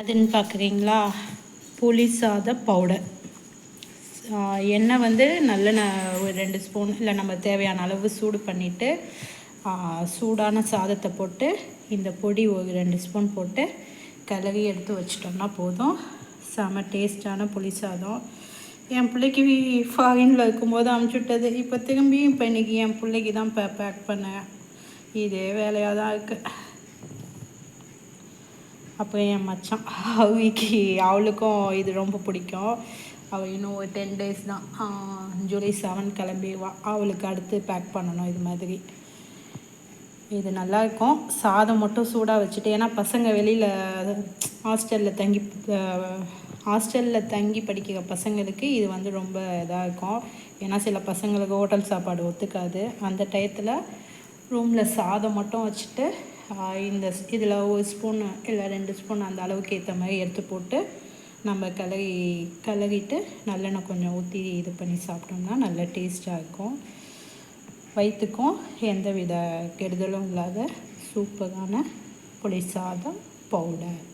அதுன்னு பார்க்குறீங்களா புளி சாத பவுடர் எண்ணெய் வந்து நல்லெண்ணெய் ஒரு ரெண்டு ஸ்பூன் இல்லை நம்ம தேவையான அளவு சூடு பண்ணிவிட்டு சூடான சாதத்தை போட்டு இந்த பொடி ஒரு ரெண்டு ஸ்பூன் போட்டு கிளறி எடுத்து வச்சிட்டோம்னா போதும். செம டேஸ்டான புளி சாதம். என் பிள்ளைக்கு ஃபாரினில் இருக்கும்போது அமுச்சுட்டது இப்போ திரும்பியும் இப்போ இன்றைக்கி என் பிள்ளைக்கு தான் பே பேக் பண்ணேன். இதே வேலையாக தான் இருக்குது அப்போ என் மச்சான் அவிக்கு அவளுக்கும் இது ரொம்ப பிடிக்கும். அவள் இன்னும் ஒரு டென் டேஸ் தான். ஜூலை செவன் கிளம்பிடுவா. அவளுக்கு அடுத்து பேக் பண்ணணும் இது மாதிரி. இது நல்லாயிருக்கும். சாதம் மட்டும் சூடாக வச்சுட்டு ஏன்னா பசங்க வெளியில் ஹாஸ்டலில் தங்கி ஹாஸ்டலில் தங்கி படிக்கிற பசங்களுக்கு இது வந்து ரொம்ப இதாக இருக்கும் ஏன்னா சில பசங்களுக்கு ஹோட்டல் சாப்பாடு ஒத்துக்காது. அந்த டயத்தில் ரூமில் சாதம் மட்டும் வச்சுட்டு இந்த இதில் ஒரு ஸ்பூன் இல்லை ரெண்டு ஸ்பூன் அந்த அளவுக்கு ஏற்ற மாதிரி எடுத்து போட்டு நம்ம கலகி கலகிட்டு நல்லெண்ணெய் கொஞ்சம் ஊற்றி இது பண்ணி சாப்பிட்டோம்னா நல்ல டேஸ்ட்டாக இருக்கும். வயிற்றுக்கும் எந்த வித கெடுதலும் இல்லாத சூப்பரான புளி சாதம் பவுடர்